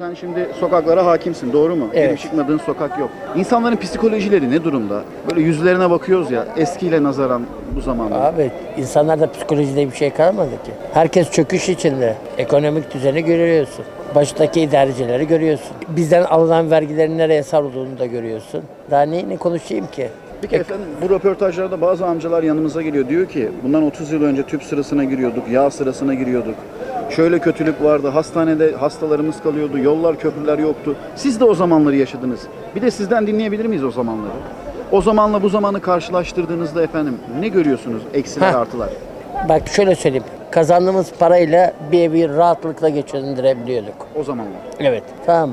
Sen şimdi sokaklara hakimsin doğru mu? Evet. Girip çıkmadığın sokak yok. İnsanların psikolojileri ne durumda? Böyle yüzlerine bakıyoruz ya eskiyle nazaran bu zamanda. Abi insanlarda psikolojide bir şey kalmadı ki. Herkes çöküş içinde. Ekonomik düzeni görüyorsun. Baştaki idarecileri görüyorsun. Bizden alınan vergilerin nereye savrulduğunu da görüyorsun. Daha neyini konuşayım ki? Peki efendim bu röportajlarda bazı amcalar yanımıza geliyor. Diyor ki bundan 30 yıl önce tüp sırasına giriyorduk, yağ sırasına giriyorduk. Şöyle kötülük vardı, hastanede hastalarımız kalıyordu, yollar köprüler yoktu. Siz de o zamanları yaşadınız. Bir de sizden dinleyebilir miyiz o zamanları? O zamanla bu zamanı karşılaştırdığınızda efendim ne görüyorsunuz eksiler Heh. artılar? Bak şöyle söyleyeyim. Kazandığımız parayla bir evi rahatlıkla geçindirebiliyorduk. O zamanlar. Evet. Tamam.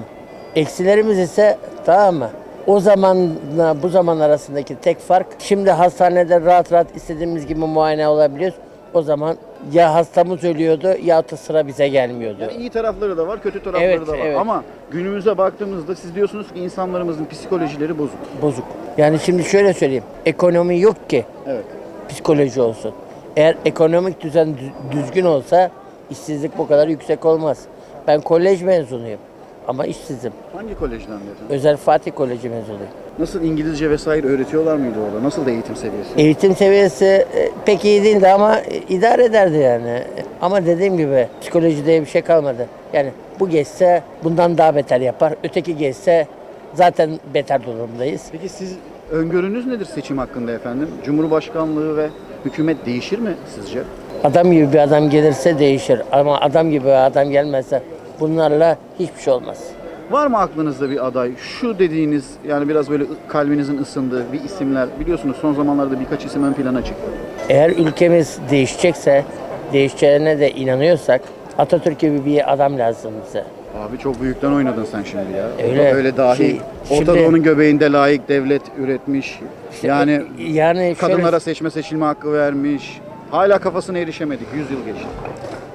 Eksilerimiz ise tamam mı? O zamanla bu zaman arasındaki tek fark şimdi hastanede rahat rahat istediğimiz gibi muayene olabiliyoruz. O zaman ya hastamız ölüyordu ya da sıra bize gelmiyordu. Yani iyi tarafları da var, kötü tarafları Evet, da var. evet. Ama günümüze baktığımızda siz diyorsunuz ki insanlarımızın psikolojileri bozuk. Bozuk. Yani şimdi şöyle söyleyeyim. Ekonomi yok ki Evet. psikoloji olsun. Eğer ekonomik düzen dü- düzgün olsa işsizlik bu kadar yüksek olmaz. Ben kolej mezunuyum ama işsizim. Hangi kolejden efendim? Özel Fatih Koleji mezunuyum. Nasıl İngilizce vesaire öğretiyorlar mıydı orada? Nasıl da eğitim seviyesi? Eğitim seviyesi e, pek iyi değildi ama e, idare ederdi yani. Ama dediğim gibi psikolojide bir şey kalmadı. Yani bu geçse bundan daha beter yapar. Öteki geçse zaten beter durumdayız. Peki siz öngörünüz nedir seçim hakkında efendim? Cumhurbaşkanlığı ve hükümet değişir mi sizce? Adam gibi bir adam gelirse değişir. Ama adam gibi bir adam gelmezse bunlarla hiçbir şey olmaz. Var mı aklınızda bir aday? Şu dediğiniz yani biraz böyle kalbinizin ısındığı bir isimler. Biliyorsunuz son zamanlarda birkaç isim ön plana çıktı. Eğer ülkemiz değişecekse, değişeceğine de inanıyorsak Atatürk gibi bir adam lazım bize. Abi çok büyükten oynadın sen şimdi ya. Öyle. Öyle dahi. Şey, Orta Doğu'nun göbeğinde layık devlet üretmiş. yani yani şöyle- kadınlara seçme seçilme hakkı vermiş. Hala kafasına erişemedik. 100 yıl geçti.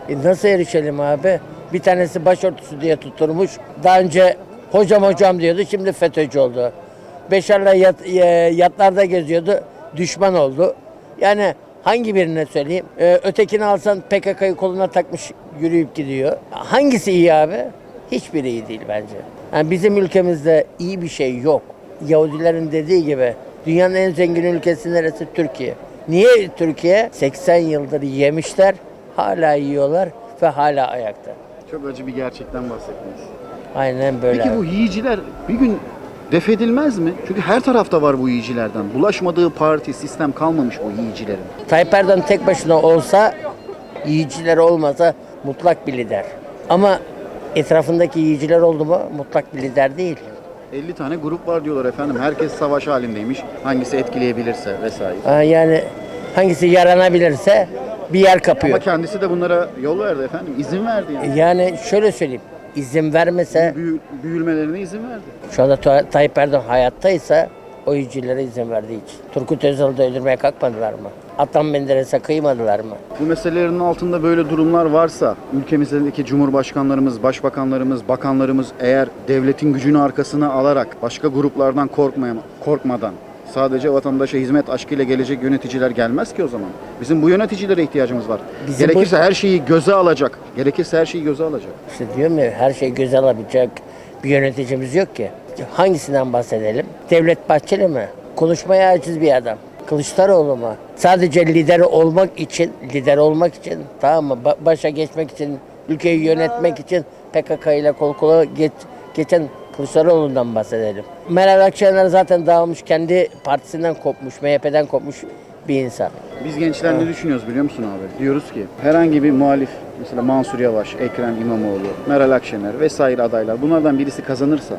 E nasıl erişelim abi? Bir tanesi başörtüsü diye tutturmuş. Daha önce hocam hocam diyordu, şimdi FETÖ'cü oldu. Beşer'le yat, e, yatlarda geziyordu, düşman oldu. Yani hangi birine söyleyeyim? E, ötekini alsan PKK'yı koluna takmış yürüyüp gidiyor. Hangisi iyi abi? Hiçbiri iyi değil bence. Yani bizim ülkemizde iyi bir şey yok. Yahudilerin dediği gibi dünyanın en zengin ülkesi neresi? Türkiye. Niye Türkiye? 80 yıldır yemişler, hala yiyorlar ve hala ayakta. Çok acı bir gerçekten bahsettiniz. Aynen böyle. Peki bu yiyiciler bir gün def edilmez mi? Çünkü her tarafta var bu yiyicilerden. Bulaşmadığı parti, sistem kalmamış bu yiyicilerin. Tayyip Erdoğan tek başına olsa, yiyiciler olmasa mutlak bir lider. Ama etrafındaki yiyiciler oldu mu mutlak bir lider değil. 50 tane grup var diyorlar efendim. Herkes savaş halindeymiş. Hangisi etkileyebilirse vesaire. Ha, yani hangisi yaranabilirse bir yer kapıyor. Ama kendisi de bunlara yol verdi efendim. İzin verdi yani. Yani şöyle söyleyeyim, izin vermese Büyü- büyülmelerine izin verdi. şu anda Ta- Tayyip Erdoğan hayattaysa o yiyicilere izin verdiği için. Turgut Özal'ı da öldürmeye kalkmadılar mı? Adnan Menderes'e kıymadılar mı? Bu meselelerin altında böyle durumlar varsa ülkemizdeki cumhurbaşkanlarımız, başbakanlarımız, bakanlarımız eğer devletin gücünü arkasına alarak başka gruplardan korkmayan, korkmadan sadece vatandaşa hizmet aşkıyla gelecek yöneticiler gelmez ki o zaman. Bizim bu yöneticilere ihtiyacımız var. Bizim bu- gerekirse her şeyi göze alacak. Gerekirse her şeyi göze alacak. İşte diyorum ya her şey göze alabilecek bir yöneticimiz yok ki. Hangisinden bahsedelim? Devlet Bahçeli mi? Konuşmaya aciz bir adam. Kılıçdaroğlu mu? Sadece lider olmak için, lider olmak için, tamam mı? Ba- başa geçmek için, ülkeyi yönetmek için PKK ile kol kola geç, geçen Kılıçdaroğlu'ndan bahsedelim. Meral Akşener zaten dağılmış, kendi partisinden kopmuş, MHP'den kopmuş bir insan. Biz gençler ne düşünüyoruz biliyor musun abi? Diyoruz ki herhangi bir muhalif mesela Mansur Yavaş, Ekrem İmamoğlu, Meral Akşener vesaire adaylar bunlardan birisi kazanırsa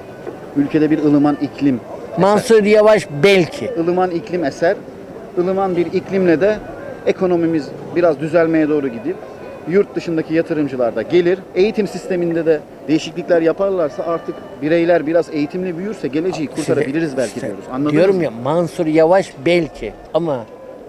ülkede bir ılıman iklim Mansur Yavaş belki. ılıman iklim eser. ılıman bir iklimle de ekonomimiz biraz düzelmeye doğru gidip yurt dışındaki yatırımcılar da gelir. Eğitim sisteminde de değişiklikler yaparlarsa artık bireyler biraz eğitimli büyürse geleceği kurtarabiliriz belki İşte diyoruz. Anladınız Diyorum mı? ya Mansur Yavaş belki ama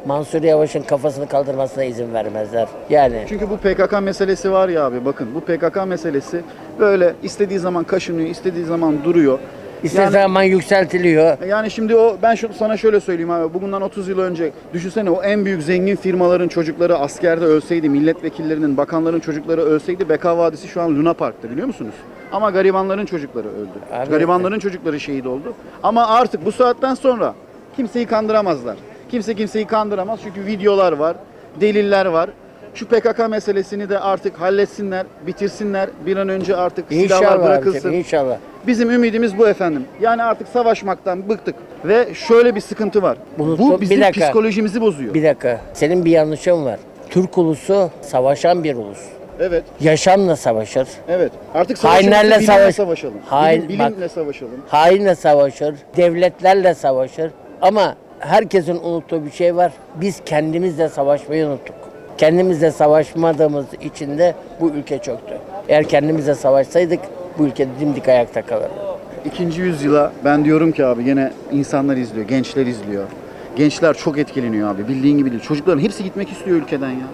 Mansur Yavaş'ın kafasını kaldırmasına izin vermezler. Yani Çünkü bu PKK meselesi var ya abi bakın bu PKK meselesi böyle istediği zaman kaşınıyor, istediği zaman duruyor. İstediği Yani- zaman yükseltiliyor. Yani şimdi o ben şu, sana şöyle söyleyeyim abi. Bugünden 30 yıl önce düşünsene o en büyük zengin firmaların çocukları askerde ölseydi, milletvekillerinin, bakanların çocukları ölseydi Beka Vadisi şu an Luna Park'ta biliyor musunuz? Ama garibanların çocukları öldü. Abi- garibanların çocukları şehit oldu. Ama artık bu saatten sonra kimseyi kandıramazlar. Kimse kimseyi kandıramaz çünkü videolar var, deliller var. Şu PKK meselesini de artık halletsinler, bitirsinler. Bir an önce artık silahlar İnşallah bırakılsın. abicim, inşallah. Bizim ümidimiz bu efendim. Yani artık savaşmaktan bıktık. Ve şöyle bir sıkıntı var. Bunu- bu bizim dakika. psikolojimizi bozuyor. Bir dakika. Senin bir yanlışın var. Türk ulusu savaşan bir ulus. Evet, Yaşamla savaşır. evet. Artık Hainlerle savaş- savaşalım. Hain- Bilim, bak- bilimle savaşalım. Hainle savaşır. Devletlerle savaşır. Ama herkesin unuttuğu bir şey var. Biz kendimizle savaşmayı unuttuk. Kendimizle savaşmadığımız için de bu ülke çöktü. Eğer kendimizle savaşsaydık bu ülke dimdik ayakta kalırdı. İkinci yüzyıla ben diyorum ki abi yine insanlar izliyor, gençler izliyor. Gençler çok etkileniyor abi. Bildiğin gibi değil. Çocukların hepsi gitmek istiyor ülkeden ya.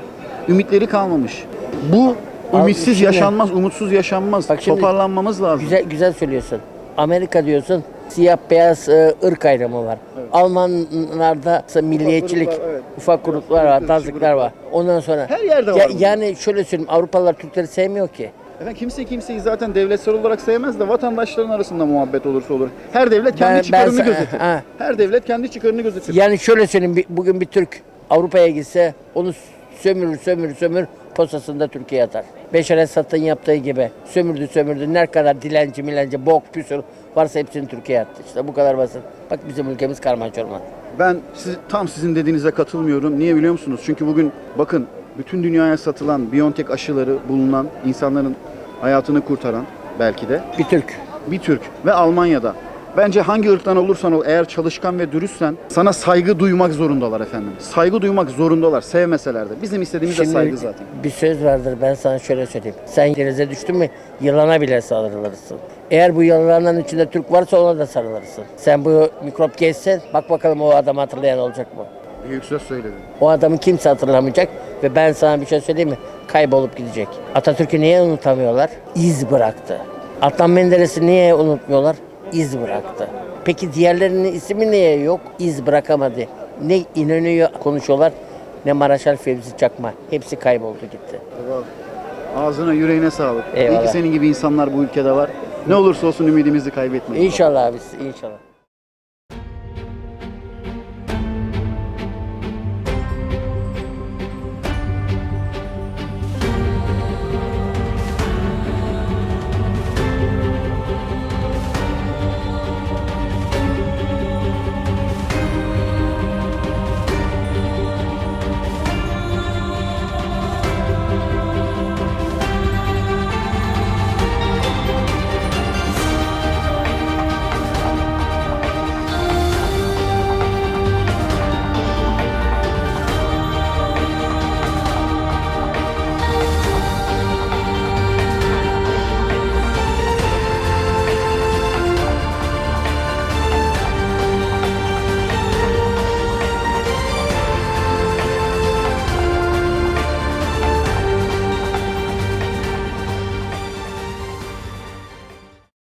Ümitleri kalmamış. Bu Abi ümitsiz şimdi- yaşanmaz, umutsuz yaşanmaz. Bak şimdi- Toparlanmamız lazım. Güzel güzel söylüyorsun. Amerika diyorsun siyah beyaz e, ırk ayrımı var. Almanlarda milliyetçilik, gruplar, evet. ufak gruplar var, tazlıklar var. Ondan sonra Her yerde Ya- var bu. Yani şöyle söyleyeyim Avrupalılar Türkleri sevmiyor ki. Efendim kimse kimseyi zaten devletsel olarak sevmez de vatandaşların arasında muhabbet olursa olur. Her devlet kendi Ben- çıkarını ben gözetir. ha. Her devlet kendi çıkarını gözetir. Yani şöyle söyleyeyim bugün bir Türk Avrupa'ya gitse onu sömürür sömürür sömür posasında Türkiye atar. Beşer Esad'ın yaptığı gibi sömürdü sömürdü ne kadar dilenci milenci bok püsür varsa hepsini Türkiye'ye attı. İşte bu kadar basit. Bak bizim ülkemiz karman çorman. Ben siz, tam sizin dediğinize katılmıyorum. Niye biliyor musunuz? Çünkü bugün bakın bütün dünyaya satılan Biontech aşıları bulunan insanların hayatını kurtaran belki de Bir Türk. bir Türk ve Almanya'da. Bence hangi ırktan olursan ol eğer çalışkan ve dürüstsen sana saygı duymak zorundalar efendim. Saygı duymak zorundalar sevmeseler de. Bizim istediğimiz de saygı zaten. bir söz vardır ben sana şöyle söyleyeyim. Sen denize düştün mü yılana bile sarılırsın. Eğer bu yılanların içinde Türk varsa ona da sarılırsın. Sen bu mikrop geçse bak bakalım o adamı hatırlayan olacak mı? Büyük söz söyledin. O adamı kimse hatırlamayacak ve ben sana bir şey söyleyeyim mi? Kaybolup gidecek. Atatürk'ü niye unutamıyorlar? İz bıraktı. Adnan Menderes'i niye unutmuyorlar? İz bıraktı. Peki diğerlerinin ismi niye yok? İz bırakamadı. Ne İnönü'yü konuşuyorlar ne Maraşal Fevzi Çakma. Hepsi kayboldu gitti. Ağzına yüreğine sağlık. İyi Eyvallah. ki senin gibi insanlar bu ülkede var. Ne olursa olsun ümidimizi kaybetmeyin. İnşallah abisi inşallah.